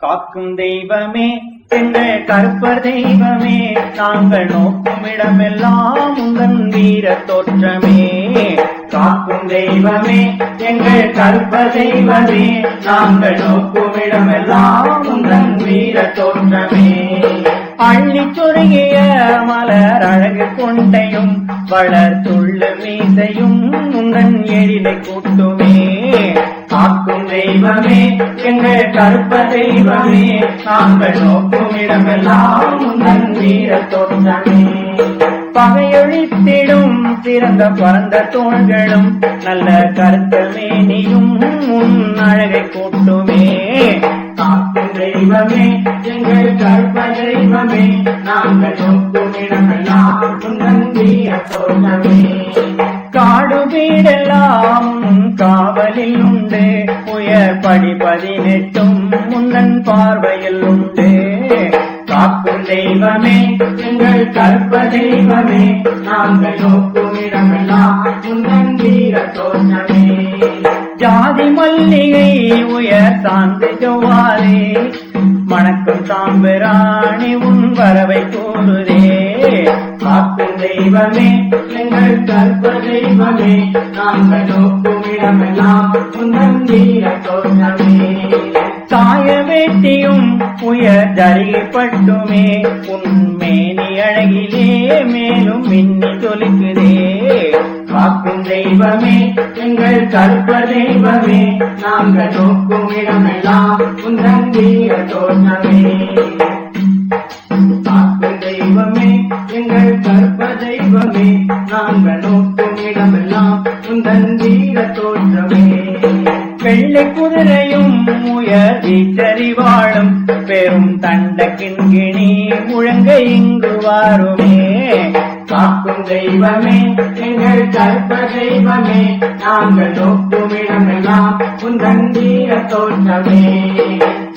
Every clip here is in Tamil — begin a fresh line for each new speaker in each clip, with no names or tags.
காக்கும் தெய்வமே எங்கள் கற்பர் தெய்வமே நாங்கள் நோக்கும் இடமெல்லாம் உங்கள் வீர தோற்றமே. காக்கும் தெய்வமே எங்கள் கற்ப தெய்வமே நாங்கள் நோக்கும் இடமெல்லாம் உங்கள் வீர தோற்றமே. அள்ளி சொருகிய மலர் அழகு கொண்டையும் வளர்த்துள்ள மீசையும் உங்கள் எழிலை கூட்டுமே. காக்கும் தெய்வமே எங்கள் கருப்ப தெய்வமே நாங்கள் நோக்கும் இடமெல்லாம் உங்கள் வீர தோற்றமே. பகையொழித்திடும் சிறந்த பரந்த தோள்களும் நல்ல கருத்த மேனியும் உன் அழகை கூட்டுமே. காக்கும் தெய்வமே எங்கள் கருப்ப தெய்வமே நாங்கள் நோக்கும் இடமெல்லாம் உங்கள் வீர தோற்றமே. காடு வீடெல்லாம் காவலில் உண்டு. உயர் படி பதினெட்டும் முன்னன் பார்வையில் உண்டு. காக்கும் தெய்வமே எங்கள் கற்ப தெய்வமே. நாங்கள் நோக்கும் இடமெல்லாம் முன்னன் வீர தோற்றமே. ஜாதி மல்லிகை உயர் சார்ந்து ஜோவாரே. மணக்கும் சாம்பிராணி உன் வரவை கூறுதே. காக்கும் தெய்வமே எங்கள் கற்ப தெய்வமே நாங்கள் நோக்கும் இடமெல்லாம் உந்தன் வீர தோற்றமே தாய வேட்டியும் உயர் ஜரிகை பட்டுமே உன் மேனி அழகிலே மேலும் மின்னி தொலிக்குதே காக்கும் தெய்வமே எங்கள் கற்ப தெய்வமே நாங்கள் நோக்கும் இடமெல்லாம் உந்தன் வீர தோற்றமே நாங்கள் நோக்கும் இடமெல்லாம் உந்தன் வீர தோற்றமே. வெள்ளை குதிரையும் உயர் வீச்சரி பெரும் தண்ட கிண்கிணி முழங்க இங்கு வாருமே. காக்கும் தெய்வமே எங்கள் கற்ப தெய்வமே நாங்கள் நோக்கும் இடமெல்லாம் உந்தன் வீர தோற்றமே.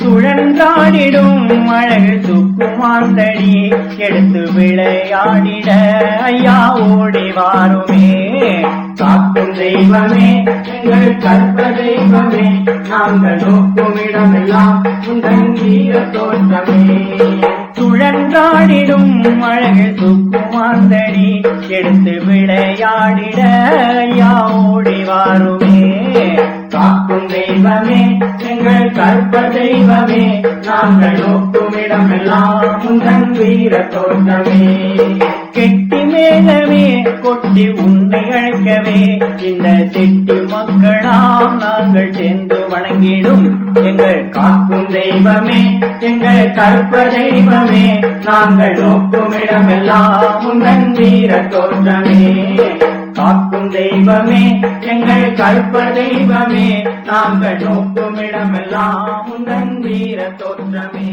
சுழன்றாடிடும் அழகு மாந்தடி எடுத்து விளையாடிட ஐயா ஓடி வாருமே. காக்கும் தெய்வமே எங்கள் கற்ப தெய்வமே நாங்கள் நோக்கும் இடமெல்லாம் உந்தன் வீர தோற்றமே. சுழன்றாடிடும் அழகு சுக்குமாந்தடி எடுத்து விளையாடிட தெய்வமே எங்கள் கற்ப தெய்வமே நாங்கள் நோக்கும் எல்லாம் உந்தன் வீர தோற்றமே. கெட்டி மேலவே கொட்டி உன்னை அழைக்கவே இந்த செட்டி மக்களாம் நாங்கள் சேர்ந்து வணங்கிடும். எங்கள் காக்கும் தெய்வமே எங்கள் கற்ப தெய்வமே நாங்கள் நோக்கும் இடமெல்லாம் உந்தன் வீர தோற்றமே. காக்கும் தெய்வமே எங்கள் கற்ப தெய்வமே நாங்கள் நோக்கும் இடமெல்லாம் உந்தன் வீர தோற்றமே